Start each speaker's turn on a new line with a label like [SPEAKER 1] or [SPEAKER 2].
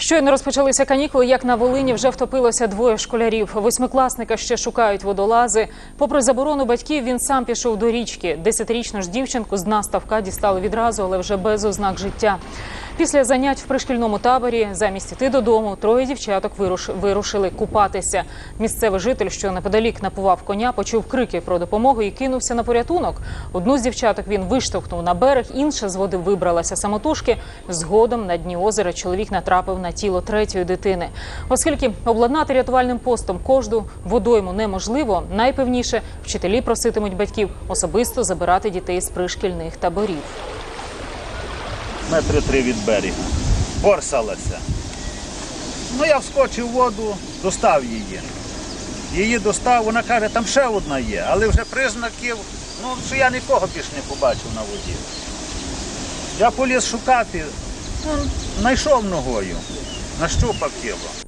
[SPEAKER 1] Щойно розпочалися канікули, як на Волині вже втопилося двоє школярів. Восьмикласника ще шукають водолази. Попри заборону батьків, він сам пішов до річки. Десятирічну ж дівчинку з дна ставка дістали відразу, але вже без ознак життя. Після занять в пришкільному таборі замість іти додому, троє дівчаток вируш- вирушили купатися. Місцевий житель, що неподалік напував коня, почув крики про допомогу і кинувся на порятунок. Одну з дівчаток він виштовхнув на берег, інша з води вибралася самотужки. Згодом на дні озера чоловік натрапив на тіло третьої дитини. Оскільки обладнати рятувальним постом кожну водойму неможливо, найпевніше вчителі проситимуть батьків особисто забирати дітей з пришкільних таборів.
[SPEAKER 2] Метри три від берега. Борсалася. Ну я вскочив в воду, достав її. Її достав, вона каже, там ще одна є, але вже признаків, ну, що я нікого більш не побачив на воді. Я поліз шукати, ну, знайшов ногою, нащупав тіло.